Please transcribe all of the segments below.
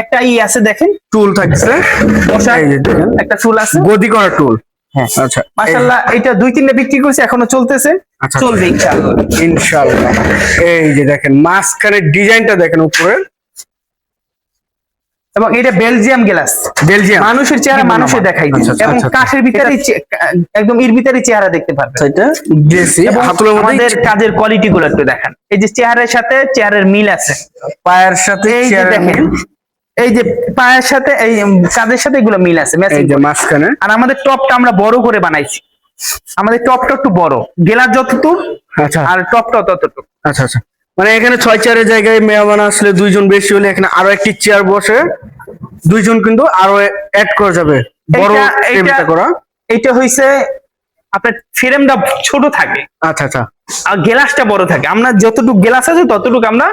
একটা ই আছে দেখেন। টুল থাকছে। বসার এই যে দেখেন। একটা চুল আছে। গদি করা টুল। হ্যাঁ। আচ্ছা মাশাআল্লাহ এটা দুই তিনটা বিক্রি করছে এখনও চলতেছে। আচ্ছা। চলবে ইনশাআল্লাহ। ইনশাআল্লাহ। এই যে দেখেন ডিজাইনটা দেখেন উপরে। এবং এটা বেলজিয়াম গ্লাস। বেলজিয়াম। মানুষের চেহারা মানুষে দেখাই আচ্ছা, আচ্ছা, এবং আচ্ছা, আচ্ছা। কাঠের ভিতরে একদম এর ভিতরে চেহারা দেখতে পারবে এটা গ্লেসি হাতুলের মধ্যে আমাদের কাজের কোয়ালিটি গুলো একটু দেখান। এই যে চেহারের সাথে চেহারের মিল আছে। পায়ের সাথে মিল, এই যে পায়ের সাথে এই কাঁধের সাথে এগুলো মিল আছে এই যে মাঝখানে। আর আমাদের টপটা আমরা বড় করে বানাইছি। আমাদের টপটা একটু বড়। গেলার যতটুক আচ্ছা। আর টপটা ততটুক। আচ্ছা আচ্ছা। মানে এখানে ছয় চেয়ারের জায়গায় মেহমান আসলে দুইজন বেশি হলে এখানে আরও একটি চেয়ার বসে দুইজন কিন্তু আরও অ্যাড করা যাবে। বড় টেবিলটা করা। এইটা হইছে আপনার ফ্রেমটা ছোট থাকে। আচ্ছা আচ্ছা। আর গ্লাসটা বড় থাকে। আমরা যতটুকু গ্লাস আছে ততটুকু আমরা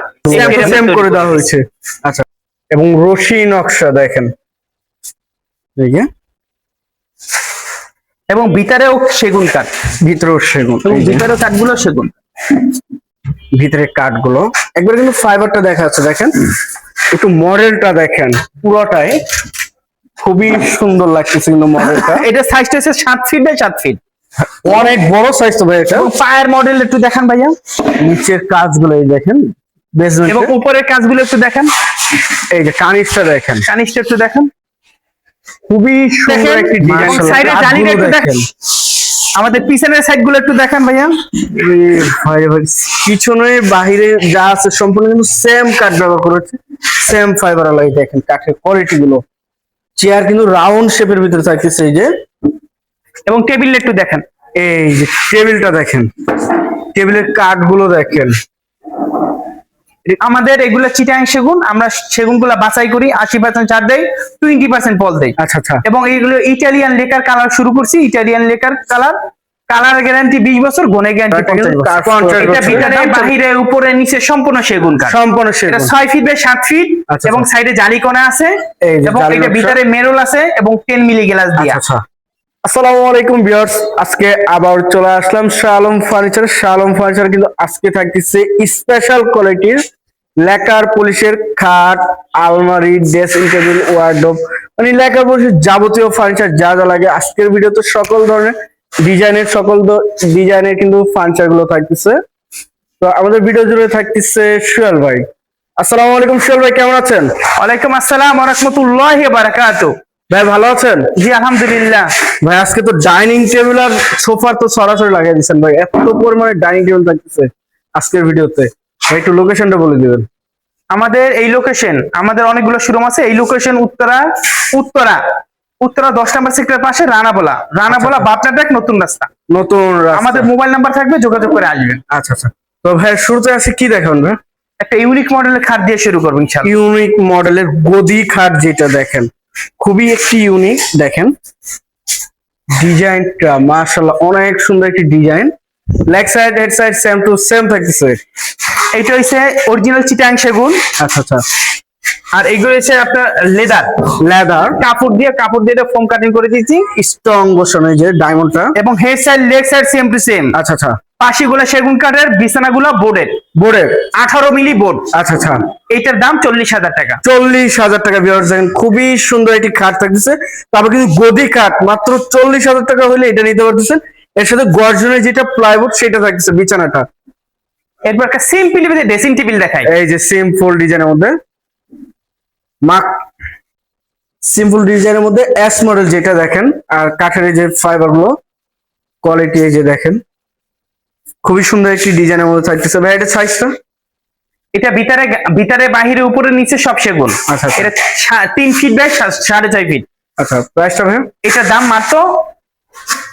সেম করে। দেওয়া হয়েছে। আচ্ছা। এবং রশি নকশা দেখেন। এবং ভিতরেও সেগুন কাঠ ভিতরেও সেগুন। ভিতরেও কাঠগুলো সেগুন। ভিতরের কাঠগুলো। একবার কিন্তু ফাইবারটা দেখা যাচ্ছে দেখেন। একটু মডেলটা দেখেন পুরোটাই। খুবই সুন্দর লাগতেছে কিন্তু মডেলটা। এটা সাইজটা হচ্ছে সাত ফিট বাই সাত ফিট অনেক বড় সাইজ তো ভাই এটা। পায়ের মডেল একটু দেখান ভাইয়া। নিচের কাজগুলো এই দেখেন। এবং উপরের কাজগুলো একটু দেখান। এই যে কানিসটা দেখেন। কানিসটা একটু দেখান। খুবই সুন্দর একটি ডিজাইন সাইডে জালিটা একটু দেখেন। আমাদের পিছনের সাইডগুলো একটু দেখান ভাইয়া। পিছনে বাহিরে যা আছে সম্পূর্ণ কিন্তু সেম কাঠ ব্যবহার করেছে। সেম ফাইবার আলাই দেখেন কাঠের কোয়ালিটি গুলো। চেয়ার কিন্তু রাউন্ড শেপের ভিতরে থাকতেছে এই যে। এবং টেবিল একটু দেখান। এই যে টেবিলটা দেখেন। টেবিলের কাঠগুলো দেখেন। আমাদের এগুলো চিটাং সেগুন আমরা সেগুনগুলা বাছাই করি আশি পার্সেন্ট ছাড় দেয় টোয়েন্টি পার্সেন্ট ফল দেয় আচ্ছা আচ্ছা। এবং এইগুলো ইটালিয়ান লেকার কালার শুরু করছি Italian lacquer colour colour guarantee বিশ বছর গনে গ্যারান্টি। ভিতরে বাহিরে উপরে নিচে সম্পূর্ণ সেগুন কাঠ। সম্পূর্ণ সেগুন। ছয় ফিট বাই সাত ফিট আচ্ছা, এবং আচ্ছা। সাইডে জালি কোনা আছে এবং এটা ভিতরে মেরুল আছে এবং টেন মিলি গ্লাস দিয়া। আচ্ছা আচ্ছা। আসসালামু আলাইকুম ভিউয়ার্স আজকে আবার চলে আসলাম শালম ফার্নিচার শালম ফার্নিচার কিন্তু আজকে থাকতেছে স্পেশাল কোয়ালিটির লেকার পুলিশের খাট আলমারি ড্রেসিং টেবিল ওয়ার্ডরোব মানে লেকার পুলিশের যাবতীয় ফার্নিচার যা যা লাগে। আজকের ভিডিওতে সকল ধরনের ডিজাইনের সকল ডিজাইনের কিন্তু ফার্নিচারগুলো থাকতেছে। তো আমাদের ভিডিও জুড়ে থাকতেছে সুয়াল ভাই। আসসালামু আলাইকুম সুয়াল ভাই কেমন আছেন? ওয়ালাইকুম আসসালাম ওয়া রাহমাতুল্লাহি ওয়া বারাকাতুহু। ভাই ভালো আছেন? জি আলহামদুলিল্লাহ। ভাই আজকে তো ডাইনিং টেবিল আর সোফার তো সরাসরি লাগিয়ে দিচ্ছেন ভাই। এত পরিমাণে ডাইনিং টেবিল থাকতেছে আজকের ভিডিওতে একটু লোকেশনটা বলে দিবেন। আমাদের এই লোকেশন আমাদের অনেকগুলো শোরুম আছে। এই লোকেশন উত্তরা উত্তরা উত্তরা দশ নম্বর সেক্টরের পাশে রানাবোলা। রানাবোলা বাপনাটাক নতুন রাস্তা। নতুন আমাদের মোবাইল নাম্বার থাকবে যোগাযোগ করে আসবেন। আচ্ছা আচ্ছা। তো ভাই শুরুতে আছে কি দেখাবেন ভাই? একটা ইউনিক মডেলের খাট দিয়ে শুরু করবেন ইনশাল্লাহ ইউনিক মডেলের গদি খাট যেটা দেখেন খুবই একটি ইউনিক দেখেন। ডিজাইনটা মাশাআল্লাহ অনেক সুন্দর একটি design leg side head side same to same থাকতেছে। এইটা হচ্ছে অরিজিনাল চিটাং সেগুন। আচ্ছা আচ্ছা। আর এগুলো হচ্ছে আপনার লেদার লেদার কাপড় দিয়ে কাপড় দিয়ে ফোম কাটিং করে দিয়েছি। স্ট্রং বসানো এই যে ডায়মন্ডটা এবং head side leg side same to same আচ্ছা আচ্ছা। পাশিগুলো সেগুন কাঠের বিছানাগুলো বোর্ডের বোর্ডের আঠারো মিলি বোর্ড আচ্ছা আচ্ছা। এইটার দাম চল্লিশ হাজার টাকা। চল্লিশ হাজার টাকা বিয়ার দেখেন খুবই সুন্দর একটি খাট থাকতেছে। তারপর কিন্তু গদি খাট মাত্র চল্লিশ হাজার টাকা হলে এটা নিতে পারতেছেন। এর সাথে গর্জনের যেটা প্লাইউড সেটা থাকতেছে বিছানাটা। এরপর একটা সিম্পলি ড্রেসিং টেবিল দেখাই। এই যে সিম্পল ডিজাইনের মধ্যে মাক সিম্পল ডিজাইনের মধ্যে এস মডেল যেটা দেখেন আর কাঠের যে ফাইবারগুলো কোয়ালিটি এই যে দেখেন খুবই সুন্দর একটি ডিজাইনের মধ্যে থাকতেছে। ভাই এটা সাইজটা এটা ভিতরে ভিতরে বাহিরে উপরে নিচে সব সেগুন। আচ্ছা, আচ্ছা। এটা তিন ফিট বাই সাড়ে ছয় ফিট আচ্ছা প্রাইসটা ভাই এটার দাম মাত্র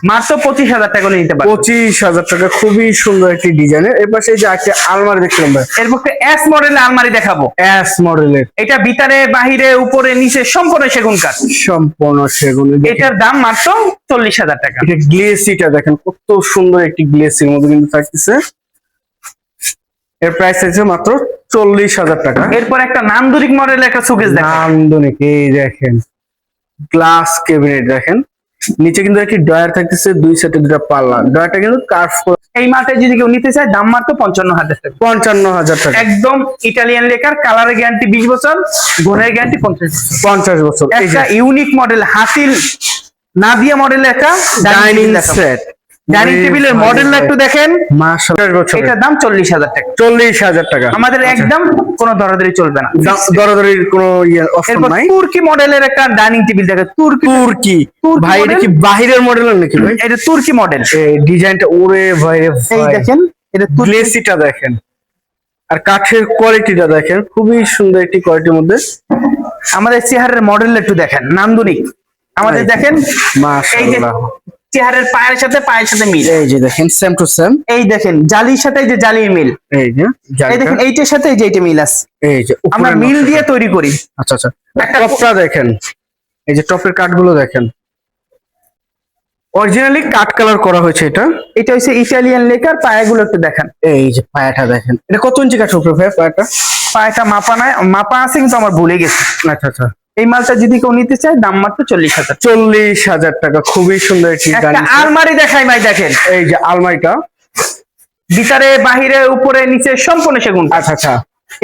মাত্র পঁচিশ হাজার টাকা নিতে পারবে। পঁচিশ হাজার টাকা খুবই সুন্দর একটি ডিজাইনের। এর পাশে যে একটা আলমারি দেখছিলাম ভাই। এর পক্ষে এস মডেলের আলমারি দেখাবো। এস মডেলের এটা ভিতরে বাহিরে উপরে নিচে সম্পূর্ণ সেগুন কাঠ। সম্পূর্ণ সেগুন। এটার দাম মাত্র চল্লিশ হাজার টাকা। এটা গ্লেসিটা দেখেন কত সুন্দর একটি গ্লেসির মধ্যে কিন্তু থাকতেছে। এর প্রাইস আছে মাত্র চল্লিশ হাজার টাকা। এরপর একটা নান্দরিক মডেলের একটা সুকেস দেখা নান্দনিক এই দেখেন। গ্লাস ক্যাবিনেট দেখেন। নিচে কিন্তু একটি ডয়ার থাকতেছে দুই সেটে দুটা পাল্লা। ডয়ারটা কিন্তু কার্ভ এই মাঠে যদি কেউ নিতে চায় দাম মাত্র পঞ্চান্ন হাজার টাকা। পঞ্চান্ন হাজার টাকা। একদম ইটালিয়ান লেখার কালারের গ্যারান্টি বিশ বছর গুণের গ্যারান্টি পঞ্চাশ। পঞ্চাশ বছর একটা unique model Hatil Nadia model একটা ডাইনিং সেট ডাইনিং টেবিলের মডেলটা একটু দেখেন। মাশাআল্লাহ। বছর এটার দাম চল্লিশ হাজার টাকা। চল্লিশ হাজার টাকা। আমাদের একদম কোনো দরাদরি চলবে না। দরাদরির কোনো ইয়ে এরপর তুর্কি মডেলের একটা ডাইনিং টেবিল দেখে তুর্কি তুর্কি। তুর্কি ভাই এটা কি বাহিরের মডেল নাকি ভাই? এটা তুর্কি মডেল এই ডিজাইনটা ওরে ভাই এই দেখেন এটা গ্লেসিটা দেখেন। আর কাঠের কোয়ালিটিটা দেখেন। খুবই সুন্দর একটি কোয়ালিটির মধ্যে। আমাদের চেহারের মডেল একটু দেখেন নান্দনিক। আমাদের দেখেন এই যে মাশাআল্লাহ। চেহারের পায়ের সাথে পায়ের সাথে মিল। এই যে দেখেন সেম টু সেম এই দেখেন জালির সাথে যে জালির মিল। এই যে এই দেখেন এইটার সাথে যে এইটা মিল আছে। এই যে আমরা মিল দিয়ে তৈরি করি। আচ্ছা আচ্ছা। একটা টপটা দেখেন। এই যে টপের কাঠগুলো দেখেন। অরিজিনালি কাঠ কালার করা হয়েছে এটা। এটা হচ্ছে ইটালিয়ান লেকার পায়াগুলো একটু দেখেন। এই যে পায়াটা দেখেন। এটা কত ইঞ্চি কাঠের উপরে ভাই পায়াটা? পায়াটা মাপা নাই মাপা আছে কিন্তু আমার ভুলে গেছে। আচ্ছা আচ্ছা। এই মালটা যদি কেউ নিতে চায় দাম মাত্র চল্লিশ হাজার। চল্লিশ হাজার টাকা খুবই সুন্দর একটি। আলমারি দেখাই ভাই দেখেন। এই যে আলমারিটা। ভিতরে বাহিরে উপরে নিচে সম্পূর্ণ সেগুন। আচ্ছা আচ্ছা।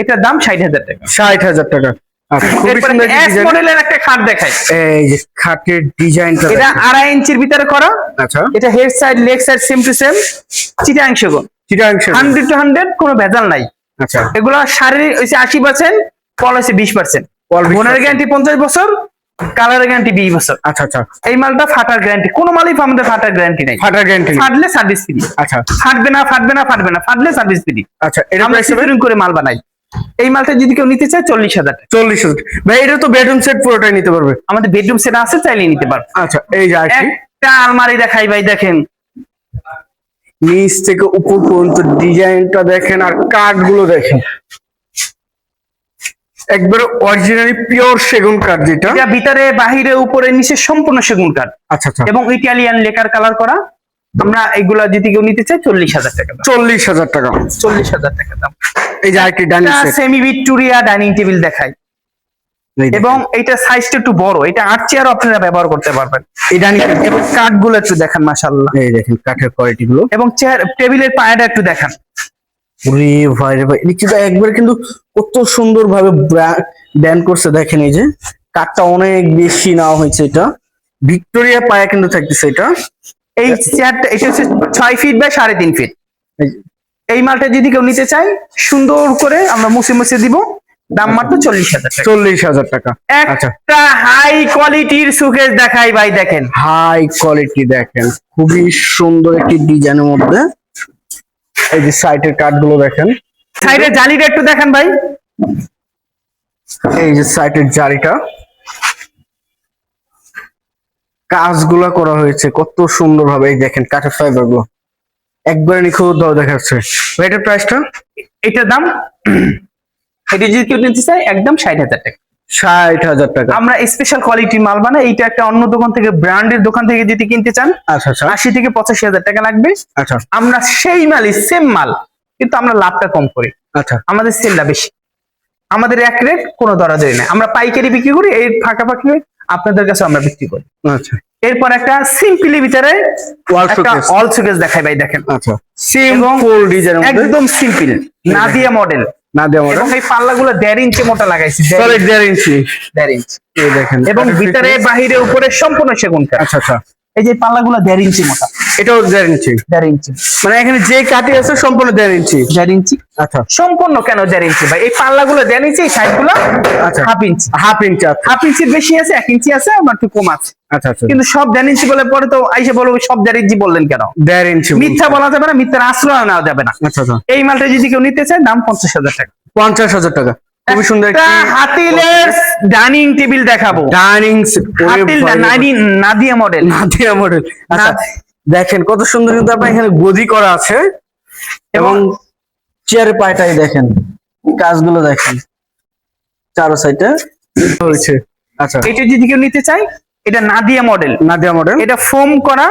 এটার দাম ষাট হাজার টাকা। ষাট হাজার টাকা। আচ্ছা খুবই এরপরে সুন্দর একটি এস ডিজাইন মডেলের একটা খাট দেখাই। এই খাটের ডিজাইনটা আড়াই ইঞ্চির ভিতরে করা। আচ্ছা। এটা head side leg side same to same Chittagong সেগুন। চিটাং হান্ড্রেড টু হান্ড্রেড কোনো ভেজাল নাই। আচ্ছা। এগুলো শারীরিক আশি পার্সেন্ট ফল বিশ পার্সেন্ট Wall 20% বোনের গ্যারান্টি পঞ্চাশ বছর কালারের গ্যারান্টি বিশ বছর। আচ্ছা আচ্ছা এই মালটা ফাটার গ্যারান্টি কোনো মালই আমাদের ফাটার গ্যারান্টি নেই। ফাটার গ্যারান্টি ফাটলে সার্ভিস ফ্রি আচ্ছা। ফাটবে না ফাটবে না ফাটবে না ফাটলে সার্ভিস ফ্রি আচ্ছা এটা আমরা প্রাইস করে মাল বানাই। এই মালটা যদি কেউ নিতে চায় চল্লিশ হাজার চল্লিশ হাজার ভাই এটা তো বেডরুম সেট পুরোটাই নিতে পারবে। আমাদের বেডরুম সেট আছে চাইলে নিতে পারবে। আচ্ছা এই যে একটা আলমারি দেখাই ভাই দেখেন। নিচ থেকে উপর পর্যন্ত ডিজাইনটা দেখেন আর কাঠগুলো দেখেন। একবারে অরিজিনালি পিওর সেগুন কাঠ যেটা। এটা ভিতরে বাহিরে উপরে নিচে সম্পূর্ণ সেগুন কাঠ। আচ্ছা আচ্ছা। এবং ইটালিয়ান লেকার কালার করা। আমরা এগুলা যদি কেউ নিতে চাই চল্লিশ হাজার টাকা চল্লিশ হাজার টাকা। চল্লিশ হাজার টাকা দাম। এই যে আরেকটি dining set semi Victoria dining table দেখাই। এবং এটা সাইজটা একটু বড়। এটা আট চেয়ার আপনারা ব্যবহার করতে পারবেন। এই ডাইনিং সেট এবং কাঠগুলো একটু দেখান মাশাল্লাহ এই দেখেন কাঠের কোয়ালিটি গুলো। এবং চেয়ার টেবিলের পায়াটা একটু দেখান। ভাই রে ভাই এটা একবার কিন্তু কত সুন্দর ভাবে ব্যান্ড করছে দেখেন এই যে। কাঠটা অনেক বেশি নেওয়া হয়েছে এটা। ভিক্টোরিয়া পায়া কিন্তু থাকতেছে এটা। এই চেয়ারটা এটা হচ্ছে ছয় ফিট বাই সাড়ে তিন ফিট এই মালটা যদি কেউ নিতে চায় সুন্দর করে আমরা মুছে মুছে দিব। দাম মাত্র চল্লিশ হাজার চল্লিশ হাজার টাকা। আচ্ছা। একটা হাই কোয়ালিটির সুকেস দেখাই ভাই দেখেন। হাই কোয়ালিটি দেখেন। খুবই সুন্দর একটি ডিজাইনের মধ্যে। এই যে সাইডের কাঠগুলো দেখেন। সাইডে জালিটা একটু দেখেন ভাই। এই যে সাইডের জালিটা। কাজগুলা করা হয়েছে কত সুন্দর ভাবে এই দেখেন কাঠের ফাইবারগুলো একবারে নিখুঁত ভাবে দেখাচ্ছে। এটার প্রাইসটা এটার দাম? এটা যদি কেউ নিতে চায় একদম ষাট হাজার টাকা। ষাট হাজার টাকা। আমরা স্পেশাল কোয়ালিটির মাল বানাই এইটা একটা অন্য দোকান থেকে ব্র্যান্ডের দোকান থেকে যদি কিনতে চান আচ্ছা আচ্ছা। আশি থেকে পঁচাশি হাজার টাকা লাগবে। আচ্ছা। আমরা সেই মালই সেম মাল কিন্তু আমরা লাভটা কম করি। আচ্ছা। আমাদের সেলটা বেশি। আমাদের এক রেট কোনো দরাদরি নেই। আমরা পাইকারি বিক্রি করি এর ফাঁকাফাঁকি আপনাদের কাছে আমরা বিক্রি করি। আচ্ছা। এরপর একটা সিম্পলি ভিতরে অল সুকেস দেখাই ভাই দেখেন। আচ্ছা। সিম্পল একদম সিম্পল নাদিয়া মডেল না দেওয়া এবং এই পাল্লাগুলো দেড় ইঞ্চি মোটা লাগাইছি দেড় সলিড ইঞ্চি। দেড় ইঞ্চি। এই দেখেন। এবং ভিতরে বাহিরে উপরে সম্পূর্ণ সেগুন কাঠ। আচ্ছা আচ্ছা। এই যে পাল্লাগুলো দেড় ইঞ্চি মোটা। এটাও দেড় ইঞ্চি। দেড় ইঞ্চি। মানে এখানে যে কাটি আছে সম্পূর্ণ দেড় ইঞ্চি। দেড় ইঞ্চি। আচ্ছা। সম্পূর্ণ কেন দেড় ইঞ্চি ভাই? এই পাল্লাগুলো দেড় ইঞ্চি সাইডগুলো আচ্ছা। Half inch. হাফ ইঞ্চি আচ্ছা। হাফ ইঞ্চির বেশি আছে এক ইঞ্চি আছে আমার একটু কম আছে। আচ্ছা আচ্ছা। কিন্তু সব দেড় ইঞ্চি বলে পরে তো আইসে বলব সব দেড় ইঞ্চি বললেন কেন? দেড় ইঞ্চি মিথ্যা বলা যাবে না মিথ্যার আশ্রয় নেওয়া যাবে না। আচ্ছা আচ্ছা। এই মালটা যদি কেউ নিতে চায় দাম পঞ্চাশ হাজার টাকা। পঞ্চাশ হাজার টাকা। খুবই সুন্দর একটা হাতিলের ডাইনিং টেবিল দেখাবো। Dining Nadia model Nadia model আচ্ছা দেখেন কত সুন্দর কিন্তু আপনার এখানে গদি করা আছে। এবং চেয়ারের পায়টাই দেখেন। কাজগুলো দেখেন। চারো সাইডে হয়েছে আচ্ছা। এটা যদি কেউ নিতে চায় এটা নাদিয়া মডেল নাদিয়া মডেল এটা ফোম করা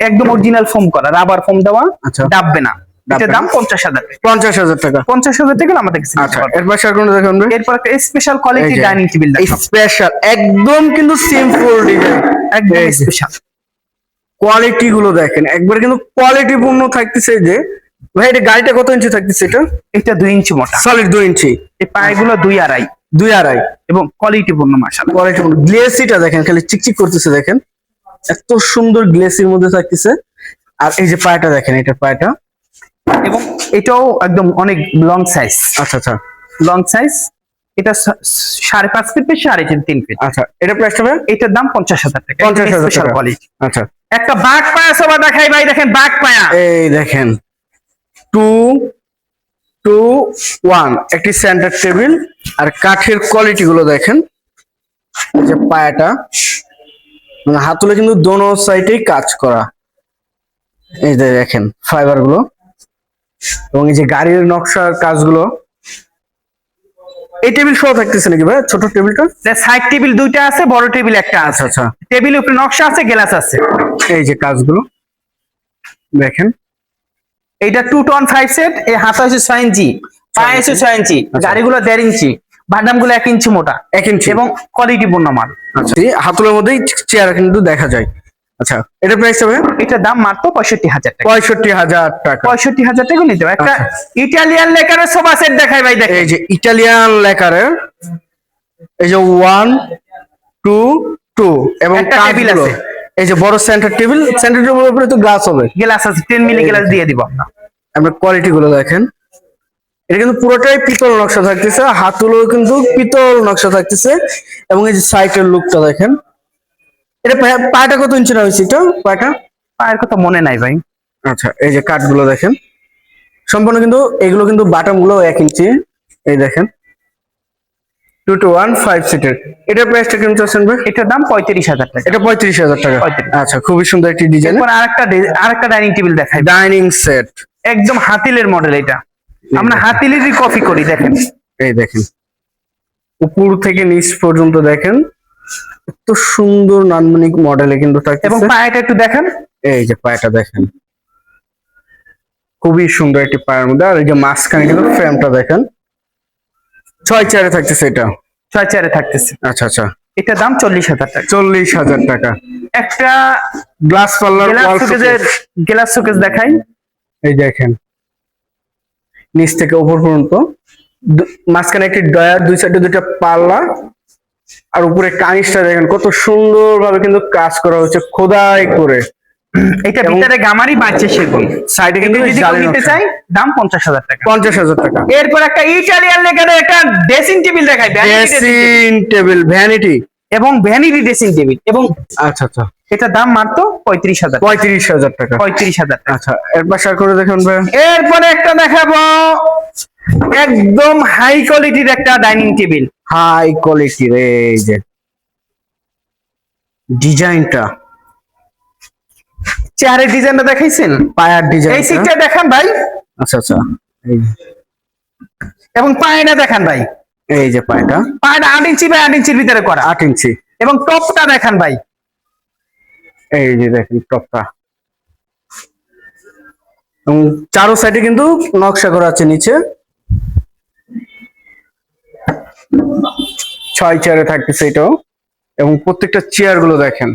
একদম অরিজিনাল ফোম করা। রাবার ফোম দেওয়া আচ্ছা। ডাববে না। এটার। দাম পঞ্চাশ হাজার। পঞ্চাশ হাজার টাকা। পঞ্চাশ হাজার টাকা আমাদের কাছে আচ্ছা পারবেন। এর কোনো দেখুন। এরপর একটা special quality dining table special একদম কিন্তু সিম্পল ডিজাইন একদম স্পেশাল কোয়ালিটি গুলো দেখেন। একবার কিন্তু কোয়ালিটি পূর্ণ থাকতেছে যে। ভাই এটা গাড়িটা কত ইঞ্চি থাকতেছে এটা? এটা দুই ইঞ্চি মোটা। সলিড দুই ইঞ্চি এই পায়গুলো দুই আড়াই। দুই আড়াই। এবং কোয়ালিটি পূর্ণ মাসাল কোয়ালিটি পূর্ণ গ্লেসিটা দেখেন খালি চিকচিক করতেছে দেখেন। এত সুন্দর গ্লেসির মধ্যে থাকতেছে। আর এই যে পায়টা দেখেন এটা পায়টা। এবং এটাও একদম অনেক লং সাইজ আচ্ছা আচ্ছা। লং সাইজ এটা সাড়ে পাঁচ ফিট বেশি সাড়ে তিন ফিট আচ্ছা এটা প্রাইসটা ভাই? এটার দাম পঞ্চাশ হাজার টাকা। পঞ্চাশ হাজার টাকা। আচ্ছা। একটা বাঘ পায়া সবা দেখাই ভাই দেখেন বাঘ পায়া। এই দেখেন টু টু ওয়ান একটি সেন্টার টেবিল আর কাঠের কোয়ালিটি গুলো দেখেন। যে পায়াটা মানে হাতুলে কিন্তু দোনো সাইডেই কাজ করা। এই যে দেখেন ফাইবারগুলো। এবং এই যে গাড়ির নকশার কাজগুলো এই টেবিল সহ থাকতেছে নাকি ভাই? ছোট টেবিলটা? সাইড টেবিল দুইটা আছে বড় টেবিল একটা আছে আচ্ছা। টেবিল উপরে নকশা আছে গ্লাস আছে। এই যে কাজগুলো দেখেন। এইটা টু টন ফাইভ সেট এই হাতা হচ্ছে ছয় ইঞ্চি পায়ে হচ্ছে ছয় ইঞ্চি আচ্ছা। গাড়িগুলো দেড় ইঞ্চি বাদামগুলো এক ইঞ্চি মোটা। এক ইঞ্চি। এবং কোয়ালিটি পূর্ণ মাল। আচ্ছা এই হাতুলের মধ্যেই চেয়ার কিন্তু দেখা যায়। আচ্ছা এটা প্রাইস হবে? এটার দাম মাত্র পঁয়ষট্টি হাজার টাকা। পঁয়ষট্টি হাজার টাকা। পঁয়ষট্টি হাজার টাকা নিতে হবে। একটা। ইটালিয়ান লেকারের সোফা সেট দেখাই ভাই এই যে ইটালিয়ান লেকারের এই যে ওয়ান টু টু এবং একটা টেবিল আছে। এই যে বড় সেন্টার টেবিল সেন্টার টেবিলের উপরে তো গ্লাস হবে। গ্লাস আছে টেন মিলি গ্লাস দিয়ে দিব আমরা। আমরা কোয়ালিটি গুলো দেখেন। এটা কিন্তু পুরোটাই পিতল নকশা থাকতেছে হাতুলও কিন্তু পিতল নকশা থাকতেছে এবং এই যে সাইটের লুকটা দেখেন। এটা পাটা কত ইঞ্চি না হয়েছে এটা? পাটা? পায়ের কথা মনে নাই ভাই। আচ্ছা এই যে কাঠগুলো দেখেন। সম্পূর্ণ কিন্তু এগুলো কিন্তু বাটামগুলো এক ইঞ্চি এই দেখেন। টু টু ওয়ান ফাইভ সিটের এটার প্রাইসটা কেমন চাচ্ছেন ভাই? এটার দাম পঁয়ত্রিশ হাজার টাকা। এটা পঁয়ত্রিশ হাজার টাকা। 35,000 আচ্ছা খুবই সুন্দর একটি ডিজাইন আরেকটা আরেকটা ডাইনিং টেবিল দেখাই। ডাইনিং সেট একদম হাতিলের মডেল এটা। আমরা হাতিলেরই কপি করি দেখেন। এই দেখেন। উপর থেকে নিচ পর্যন্ত দেখেন। এত সুন্দর নান্দনিক মডেলে কিন্তু এবং থাকতেছে পায়েটা একটু দেখেন। এই যে পায়টা দেখেন। খুবই সুন্দর একটি পায়ের মধ্যে। আর এই যে মাঝখানে কিন্তু ফ্রেমটা দেখেন। ছয় চারে থাকতেছে এটা। ছয় চারে থাকতেছে। আচ্ছা আচ্ছা। এটার দাম চল্লিশ হাজার টাকা। চল্লিশ হাজার টাকা। একটা গ্লাস পাল্লার গ্লাস শোকেজের দেখাই। এই দেখেন। নিচ থেকে উপর পর্যন্ত। মাঝখানে একটি ডয়ার দুই সাইডে দুইটা পাল্লা। আর উপরে কানিসটা দেখেন কত সুন্দর ভাবে কিন্তু কাজ করা হচ্ছে খোদাই করে। এটা ভিতরে গামারি বাড়ছে সেগুন। সাইডে কিন্তু যদি নিতে চাই দাম পঞ্চাশ হাজার টাকা। পঞ্চাশ হাজার টাকা। এরপর একটা ইটালিয়ান লেখার একটা ড্রেসিং টেবিল দেখাই table। ড্রেসিং টেবিল ভ্যানিটি এবং ভ্যানিটি ড্রেসিং টেবিল এবং আচ্ছা আচ্ছা। এটার দাম মাত্র পঁয়ত্রিশ হাজার পঁয়ত্রিশ হাজার টাকা। পঁয়ত্রিশ হাজার আচ্ছা এর পাশে আর করে দেখুন এরপরে একটা দেখাবো একদম হাই কোয়ালিটির একটা ডাইনিং টেবিল হাই কোয়ালিটির এই যে। ডিজাইনটা। চেয়ারের ডিজাইনটা দেখাইছেন? পায়ার ডিজাইন এই সিটটা দেখান ভাই। আচ্ছা আচ্ছা। এই এবং পায়টা দেখান ভাই। এই যে পায়টা পায়টা আট ইঞ্চি বাই আট ইঞ্চির ভিতরে করা। আট ইঞ্চি। এবং টপটা দেখান ভাই। এই যে দেখেন টপটা। এবং চারো সাইডে কিন্তু নকশা করা আছে নিচে। ছয় চেয়ারে থাকতেছে এটাও। এবং প্রত্যেকটা চেয়ারগুলো দেখেন।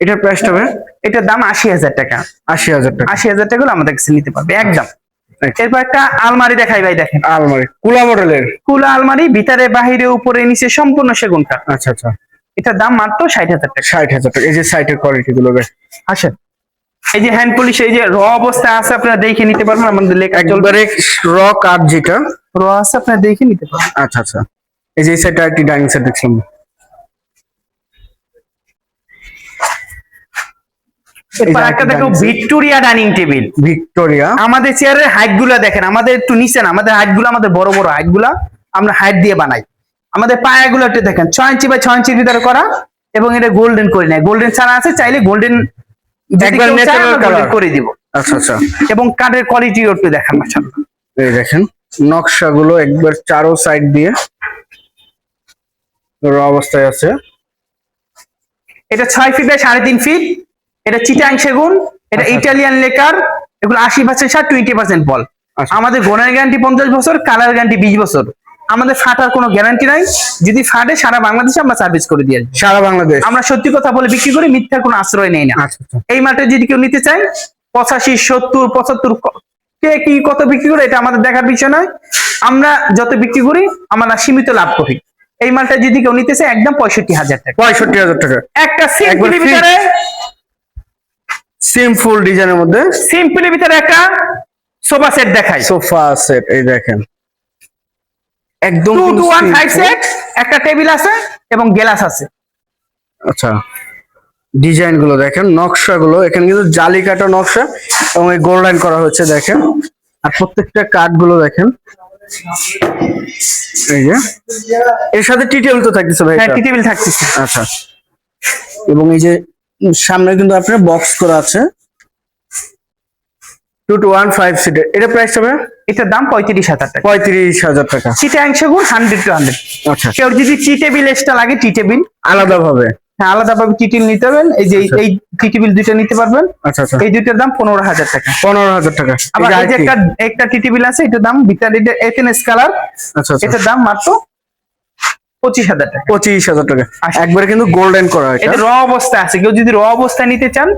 এটার প্রাইসটা হবে এটার দাম আশি হাজার টাকা। আশি হাজার টাকা। আশি হাজার টাকা আমাদের কাছে নিতে পারবে একদম। এরপর একটা আলমারি দেখাই ভাই দেখেন। আলমারি কুলা মডেলের। কুলা আলমারি ভিতরে বাহিরে উপরে নিচে সম্পূর্ণ সেগুন কাঠ আচ্ছা আচ্ছা। এটার দাম মাত্র ষাট হাজার টাকা। ষাট হাজার টাকা। এই যে সাইটের কোয়ালিটি গুলো আসেন। এই যে হ্যান্ড পলিশ এই যে র অবস্থা আছে আপনারা দেখে নিতে পারবেন। আমাদের লেখা একবারে র কাঠ যেটা। র আছে আপনারা দেখে নিতে পারবেন। আচ্ছা আচ্ছা। এই যে সেটা একটি ডাইনিং সেট দেখছিলাম দেখো ভিক্টোরিয়া ডাইনিং টেবিল ভিক্টোরিয়া আমাদের চেয়ারের হাইটগুলা দেখেন আমাদের একটু নিচে না আমাদের হাইটগুলো আমাদের বড় বড় হাইটগুলা আমরা হাইট দিয়ে বানাই। আমাদের পায়াগুলো একটু দেখেন ছয় ইঞ্চি বা ছয় ইঞ্চির ভিতরে করা এবং এটা গোল্ডেন করে নেয়। গোল্ডেন ছাড়া আছে চাইলে গোল্ডেন একবার natural color। করে দিব। আচ্ছা আচ্ছা। এবং কাঠের কোয়ালিটি একটু দেখান মাশাআল্লাহ এই দেখেন নকশাগুলো একবার চারো সাইড দিয়ে র অবস্থায় আছে। এটা ছয় ফিট বাই সাড়ে তিন ফিট এটা চিটাং সেগুন এটা আচ্ছা। ইটালিয়ান লেকার এগুলো আশি পার্সেন্ট সার টোয়েন্টি পার্সেন্ট বল। আচ্ছা। আমাদের গোনের গ্যারান্টি পঞ্চাশ বছর কালার গ্যারান্টি বিশ বছর। আমাদের ফাটার কোনো গ্যারান্টি নাই। যদি ফাটে সারা বাংলাদেশে আমরা সার্ভিস করে দিয়ে। সারা বাংলাদেশ। আমরা সত্যি কথা বলে বিক্রি করি মিথ্যার কোনো আশ্রয় নেই না। আচ্ছা আচ্ছা। এই মালটা যদি কেউ নিতে চায় পঁচাশি সত্তর পঁচাত্তর কে কি কত বিক্রি করে এটা আমাদের দেখার বিষয় নয়। আমরা যত বিক্রি করি আমরা সীমিত লাভ করি। এই মালটা যদি কেউ নিতে চায় একদম পঁয়ষট্টি হাজার টাকা। পঁয়ষট্টি হাজার টাকা। একটা ভিতরে সিম্পল ডিজাইনের মধ্যে সিম্পলি ভিতরে একটা সোফা সেট দেখাই। সোফা সেট এই দেখেন। একদম টু কিন্তু two one five simple। Set একটা টেবিল আছে এবং গ্লাস আছে। আচ্ছা ডিজাইনগুলো দেখেন নকশা গুলো এখানে কিন্তু জালি কাটা নকশা এবং এই গোল্ডেন করা হচ্ছে দেখেন। আর প্রত্যেকটা কাঠগুলো দেখেন। এই যে এর সাথে টিটেল তো থাকতেছে ভাই হ্যাঁ? টি টেবিল থাকতেছে। আচ্ছা। এবং এই যে সামনে কিন্তু আপনার বক্স করা আছে। টু টু ওয়ান ফাইভ সিটের এটা প্রাইস হবে? এটার দাম পঁয়ত্রিশ হাজার টাকা। পঁয়ত্রিশ হাজার টাকা। হান্ড্রেড টু হান্ড্রেড আচ্ছা। কেউ যদি টি টেবিল এক্সট্রা লাগে টি টেবিল আলাদা ভাবে হ্যাঁ আলাদাভাবে নিতে পারবেন। এই যে এই- এই টি টেবিল দুইটা নিতে পারবেন। আচ্ছা আচ্ছা। এই দুইটার দাম পনেরো হাজার টাকা। পনেরো হাজার টাকা। আবার এই যে একটা একটা টিটেবিল আছে এটার দাম এথেনেস কালার আচ্ছা আচ্ছা। এটার দাম মাত্র পঁচিশ হাজার টাকা। পঁচিশ হাজার টাকা। আচ্ছা। একবারে কিন্তু গোল্ডেন করা র অবস্থায় আছে। কেউ যদি র অবস্থায় নিতে চান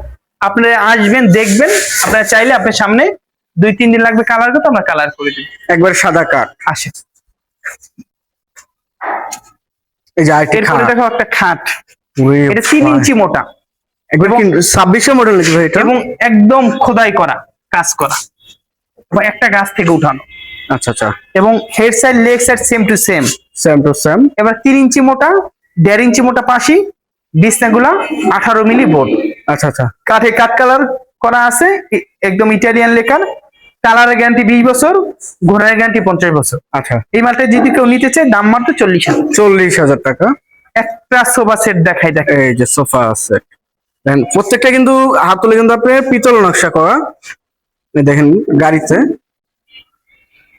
আপনারা আসবেন দেখবেন। আপনারা চাইলে আপনার সামনে দুই তিন দিন লাগবে কালার করতে আমরা কালার করে দিই। একবার সাদা কাঠ। আসে। এই যে আরেকটি এরপরে দেখো একটা খাট। এটা তিন ইঞ্চি মোটা। একবার ছাব্বিশে মডেল নাকি ভাই এটা? এবং একদম খোদাই করা কাজ করা। বা একটা গাছ থেকে উঠানো। আচ্ছা আচ্ছা। এবং head side leg side same to same same to same এবার তিন ইঞ্চি মোটা দেড় ইঞ্চি মোটা পাশি বিছনাগুলা আঠারো মিলি বোর্ড। আচ্ছা আচ্ছা। কাঠে কাঠ কালার করা আছে একদম ইটালিয়ান লেখার কালারের গ্যারান্টি বিশ বছর ঘোড়ার গ্যারান্টি পঞ্চাশ বছর। আচ্ছা। এই মালটা যদি কেউ নিতে চায় দাম মাত্র চল্লিশ হাজার। চল্লিশ হাজার টাকা। একটা সোফা সেট দেখাই দেখ এই যে সোফা আছে দেখেন প্রত্যেকটা কিন্তু হাতলে কিন্তু আপনি পিতল নকশা করা। দেখেন গাড়িতে।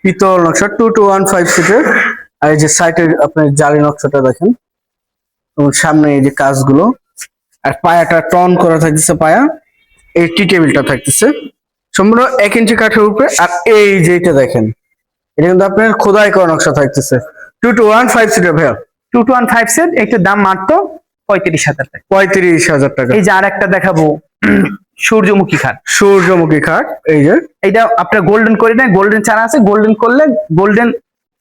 পিতল নকশা টু টু ওয়ান ফাইভ সিটের আর এই যে সাইডের আপনার জালি নকশাটা দেখেন। এবং সামনে এই যে কাজগুলো। আর পায়াটা টন করা থাকতেছে পায়া এই টি টেবিলটা থাকতেছে। সম্পূর্ণ এক ইঞ্চি কাঠের উপরে আর এই যে এটা দেখেন এটা কিন্তু আপনার খোদাই করা নকশা থাকতেছে। টু টু ওয়ান ফাইভ সিটের ভাইয়া। Two two one five set এটার দাম মাত্র পঁয়ত্রিশ হাজার টাকা। পঁয়ত্রিশ হাজার টাকা। এই যে আর একটা দেখাবো সূর্যমুখী খাট। সূর্যমুখী খাট এই যে। এইটা আপনার গোল্ডেন করে নেয় গোল্ডেন চারা আছে গোল্ডেন করলে গোল্ডেন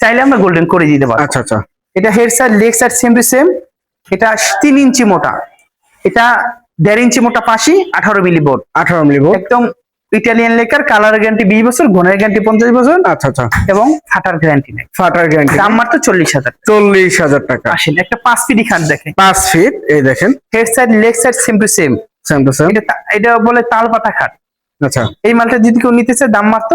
চাইলে আমরা গোল্ডেন করে দিতে পারব। আচ্ছা আচ্ছা। এটা head side leg side same to same এটা তিন ইঞ্চি মোটা। এটা দেড় ইঞ্চি মোটা পাশি আঠারো মিলি বোর্ড। আঠারো মিলি বোর্ড। একদম ইটালিয়ান লেকার কালার গ্যারান্টি বিশ বছর ঘনের গ্যারান্টি পঞ্চাশ বছর আচ্ছা আচ্ছা। এবং ফাটার গ্যারান্টি নেই। ফাটার গ্যারান্টি দাম মাত্র চল্লিশ হাজার। চল্লিশ হাজার টাকা। আসেন একটা পাঁচ পিডি খাট দেখেন। পাঁচ ফিট এই দেখেন। Head side leg side same to same same to same এটা এটা বলে তাল পাতা খাট। আচ্ছা। এই মালটা যদি কেউ নিতে চায় দাম মাত্র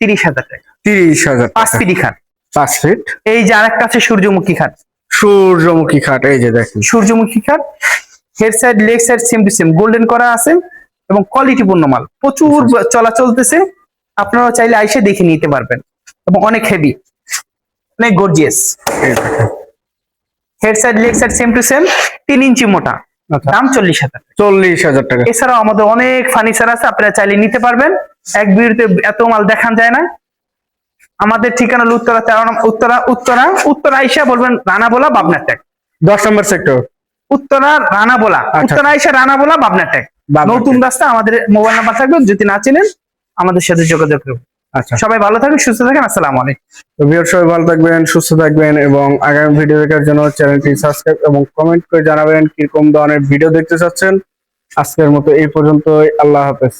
তিরিশ হাজার টাকা। তিরিশ হাজার পাঁচ পিডি খাট। পাঁচ ফিট এই যে আরেকটা আছে সূর্যমুখী খাট। সূর্যমুখী খাট এই যে দেখেন। সূর্যমুখী খাট। Head side leg side same to same golden করা আছে এবং কোয়ালিটি পূর্ণ মাল। প্রচুর চলা চলতেছে। আপনারা চাইলে আইসে দেখে নিতে পারবেন। এবং অনেক হেভি অনেক gorgeous head side leg side same to same তিন ইঞ্চি মোটা। আচ্ছা। দাম চল্লিশ হাজার চল্লিশ হাজার টাকা। এছাড়াও আমাদের অনেক ফার্নিচার আছে আপনারা চাইলে নিতে পারবেন। এক বিরুদ্ধে এত মাল দেখান যায় না। আমাদের ঠিকানা উত্তরা তেরো নম্বর উত্তরা উত্তরা উত্তরা আইসা বলবেন রানা বলা বাবনার ট্যাগ দশ নম্বর সেক্টর উত্তরা রানা বলা। উত্তর উত্তরা এসে রানা বলা বাবনা ট্যাগ। নতুন রাস্তা আমাদের মোবাইল নাম্বার থাকবে যদি না চেনেন আমাদের সাথে যোগাযোগ করুন। আচ্ছা। সবাই ভালো থাকবেন সুস্থ থাকেন আসসালামু আলাইকুম। ভিউয়ার সবাই ভালো থাকবেন সুস্থ থাকবেন এবং আগামী ভিডিও দেখার জন্য চ্যানেলটি সাবস্ক্রাইব এবং কমেন্ট করে জানাবেন কীরকম ধরনের ভিডিও দেখতে চাচ্ছেন। আজকের মতো এই পর্যন্তই আল্লাহ হাফেজ।